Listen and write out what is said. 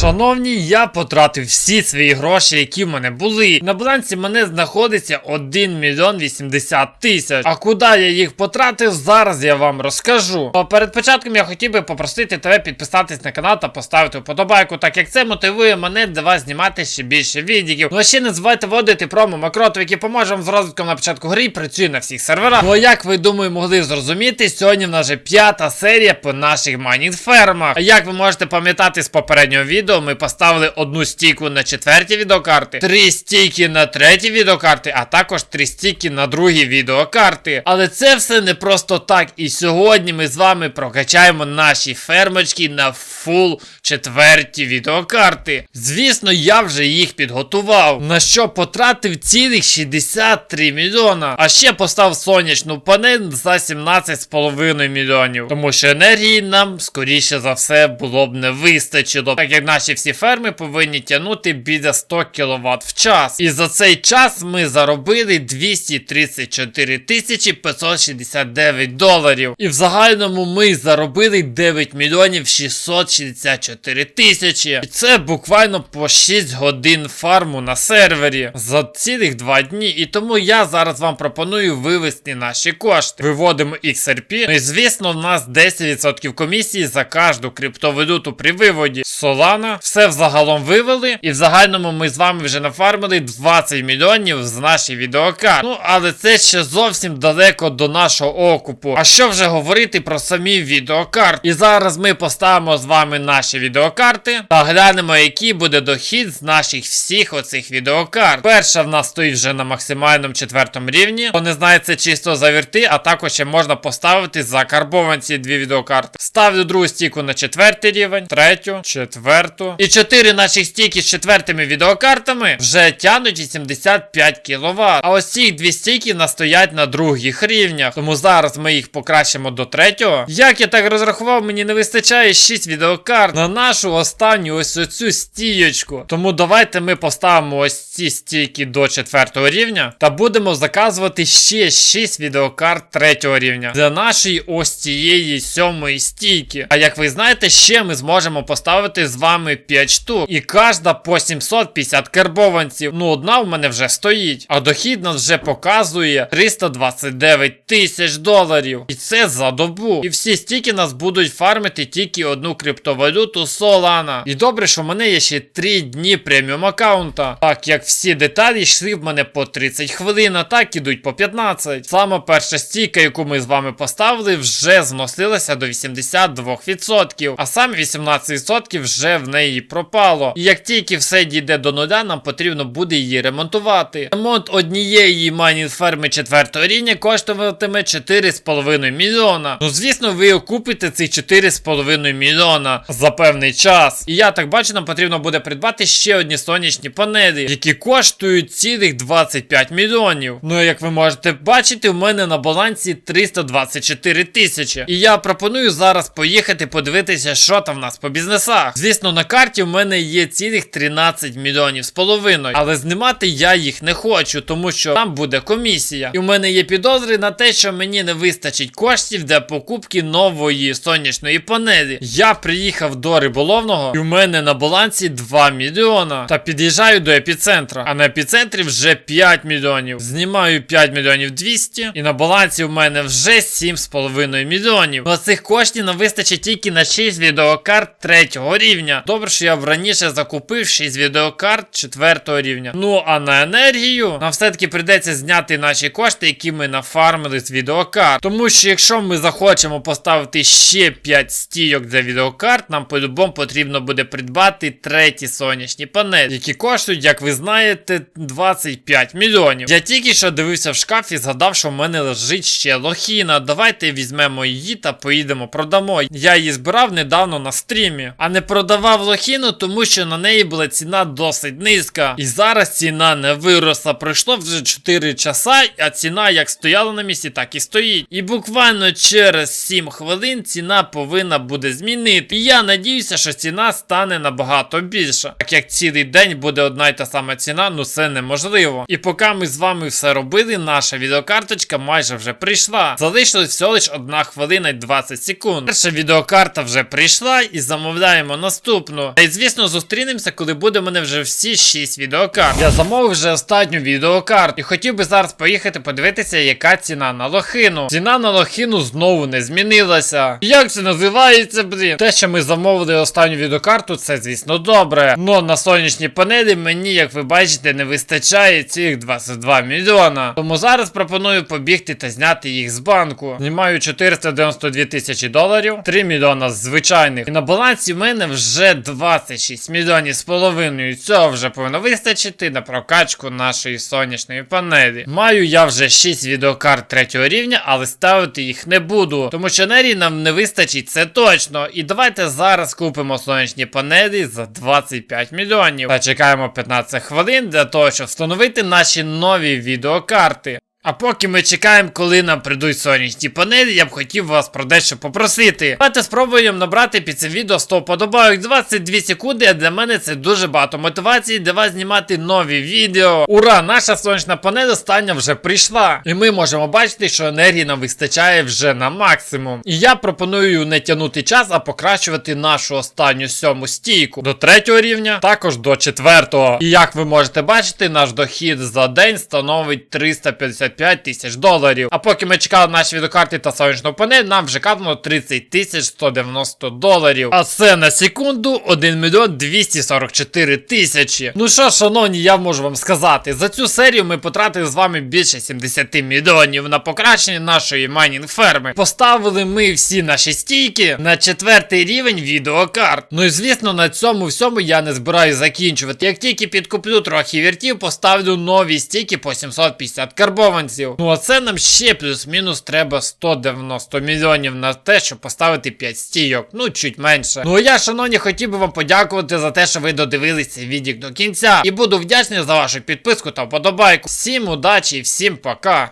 Шановні, я потратив всі свої гроші, які в мене були. На балансі мене знаходиться 1 мільйон 80 тисяч. А куди я їх потратив, зараз я вам розкажу. А перед початком я хотів би попросити тебе підписатись на канал та поставити вподобайку, так як це мотивує мене для вас знімати ще більше відео. Ну а ще не забувайте вводити промо Макротов, який поможе вам з розвитком на початку гри і працює на всіх серверах. Ну а як ви думаю, могли зрозуміти, сьогодні в нас вже п'ята серія по наших майнінг фермах. А як ви можете пам'ятати з попереднього відео, ми поставили одну стійку на четвертій відеокарти, три стійки на третій відеокарти, а також три стійки на другій відеокарти. Але це все не просто так. І сьогодні ми з вами прокачаємо наші фермочки на фул четверті відеокарти. Звісно, я вже їх підготував. На що потратив цілих 63 мільйона. А ще постав сонячну панель за 17,5 мільйонів. Тому що енергії нам, скоріше за все, було б не вистачило. Так як наші всі ферми повинні тягнути біля 100 кВт в час. І за цей час ми заробили 234 тисячі 569 доларів. І в загальному ми заробили 9 мільйонів 664 тисячі. І це буквально по 6 годин фарму на сервері за цілих 2 дні. І тому я зараз вам пропоную вивести наші кошти. Виводимо XRP. Ну і звісно, в нас 10% комісії за кожну криптовалюту при виводі. Solana. Все взагалом вивели. І в загальному ми з вами вже нафармили 20 мільйонів з нашої відеокарти. Ну, але це ще зовсім далеко до нашого окупу. А що вже говорити про самі відеокарти? І зараз ми поставимо з вами наші відеокарти та глянемо, який буде дохід з наших всіх оцих відеокарт. Перша в нас стоїть вже на максимальному четвертому рівні. Хто не знає, чисто завірти, а також ще можна поставити закарбовані ці дві відеокарти. Ставлю другу стійку на четвертий рівень, третю, четверту. І чотири наших стійки з четвертими відеокартами вже тянуть 85 кВт. А ось ці дві стійки настоять на других рівнях. Тому зараз ми їх покращимо до третього. Як я так розрахував, мені не вистачає 6 відеокарт на нашу останню ось оцю стійочку. Тому давайте ми поставимо ось ці стійки до четвертого рівня та будемо заказувати ще 6 відеокарт третього рівня для нашої ось цієї сьомої стійки. А як ви знаєте, ще ми зможемо поставити з вами 5 штук. І кожна по 750 карбованців. Ну, одна в мене вже стоїть. А дохід нас вже показує 329 тисяч доларів. І це за добу. І всі стійки нас будуть фармити тільки одну криптовалюту Solana. І добре, що в мене є ще 3 дні преміум аккаунта. Так як всі деталі йшли в мене по 30 хвилин, а так ідуть по 15. Саме перша стійка, яку ми з вами поставили, вже зносилася до 82%. А саме 18% вже в неї пропало. І як тільки все дійде до нуля, нам потрібно буде її ремонтувати. Ремонт однієї майнінг ферми 4 рівня коштуватиме 4,5 мільйона. Ну, звісно, ви окупите ці 4,5 мільйона за певний час. І я так бачу, нам потрібно буде придбати ще одні сонячні панелі, які коштують цілих 25 мільйонів. Ну, як ви можете бачити, в мене на балансі 324 тисячі. І я пропоную зараз поїхати подивитися, що там в нас по бізнесах. Звісно, на карті в мене є цілих 13 мільйонів з половиною, але знімати я їх не хочу, тому що там буде комісія. І в мене є підозри на те, що мені не вистачить коштів для покупки нової сонячної панелі. Я приїхав до риболовного, і в мене на балансі 2 мільйона. Та під'їжджаю до епіцентра. А на епіцентрі вже 5 мільйонів. Знімаю 5 мільйонів 200. І на балансі в мене вже 7,5 мільйонів. Ну, а цих коштів нам вистачить тільки на 6 відеокарт третього рівня. Добре, що я раніше закупив 6 відеокарт четвертого рівня. Ну а на енергію нам все-таки прийдеться зняти наші кошти, які ми нафармили з відеокарт. Тому що якщо ми захочемо поставити ще 5 стійок для відеокарт, нам по-любому потрібно буде придбати треті сонячні панелі, які коштують, як ви знаєте, 25 мільйонів. Я тільки що дивився в шкаф і згадав, що в мене лежить ще лохіна. Давайте візьмемо її та поїдемо продамо. Я її збирав недавно на стрімі, а не продавав лохіну, тому що на неї була ціна досить низька. І зараз ціна не виросла. Пройшло вже 4 часа, а ціна як стояла на місці, так і стоїть. І буквально через 7 хвилин ціна повинна буде змінити. І я надіюся, що ціна стане набагато більша. Так як цілий день буде одна й та сама ціна, ну це неможливо. І поки ми з вами все робили, наша відеокарточка майже вже прийшла. Залишилось всього лиш 1 хвилина й 20 секунд. Перша відеокарта вже прийшла і замовляємо наступну. Наступну. Та й звісно, зустрінемося, коли буде у мене вже всі 6 відеокарт. Я замовив вже останню відеокарту і хотів би зараз поїхати подивитися, яка ціна на лохину. Ціна на лохину знову не змінилася. Як це називається, блін? Те, що ми замовили останню відеокарту, це звісно добре. Но на сонячні панелі мені, як ви бачите, не вистачає цих 22 мільйона. Тому зараз пропоную побігти та зняти їх з банку. Знімаю 492 тисячі доларів, 3 мільйона звичайних. І на балансі в мене вже 26 мільйонів з половиною. Цього вже повинно вистачити на прокачку нашої сонячної панелі. Маю я вже 6 відеокарт третього рівня, але ставити їх не буду. Тому що енергії нам не вистачить, це точно. І давайте зараз купимо сонячні панелі за 25 мільйонів. Та чекаємо 15 хвилин для того, щоб встановити наші нові відеокарти. А поки ми чекаємо, коли нам прийдуть сонячні панелі, я б хотів вас про дещо попросити. Давайте спробуємо набрати під цим відео 100 подобайок 22 секунди, а для мене це дуже багато мотивації для вас знімати нові відео. Ура! Наша сонячна панель остання вже прийшла. І ми можемо бачити, що енергії нам вистачає вже на максимум. І я пропоную не тягнути час, а покращувати нашу останню сьому стійку до третього рівня, також до четвертого. І як ви можете бачити, наш дохід за день становить 355 тисяч доларів. А поки ми чекали наші відеокарти та сонячну панель, нам вже капнуло 30 тисяч 190 доларів. А це на секунду 1 мільйон 244 тисячі. Ну що, шановні, я можу вам сказати, за цю серію ми потратили з вами більше 70 мільйонів на покращення нашої майнінг ферми. Поставили ми всі наші стійки на четвертий рівень відеокарт. Ну і звісно, на цьому всьому я не збираю закінчувати. Як тільки підкуплю трохи віртів, поставлю нові стійки по 750 карбованців. Ну а це нам ще плюс-мінус треба 190 мільйонів на те, щоб поставити 5 стійок. Ну, чуть менше. Ну а я, шановні, хотів би вам подякувати за те, що ви додивилися відік до кінця. І буду вдячний за вашу підписку та вподобайку. Всім удачі і всім пока.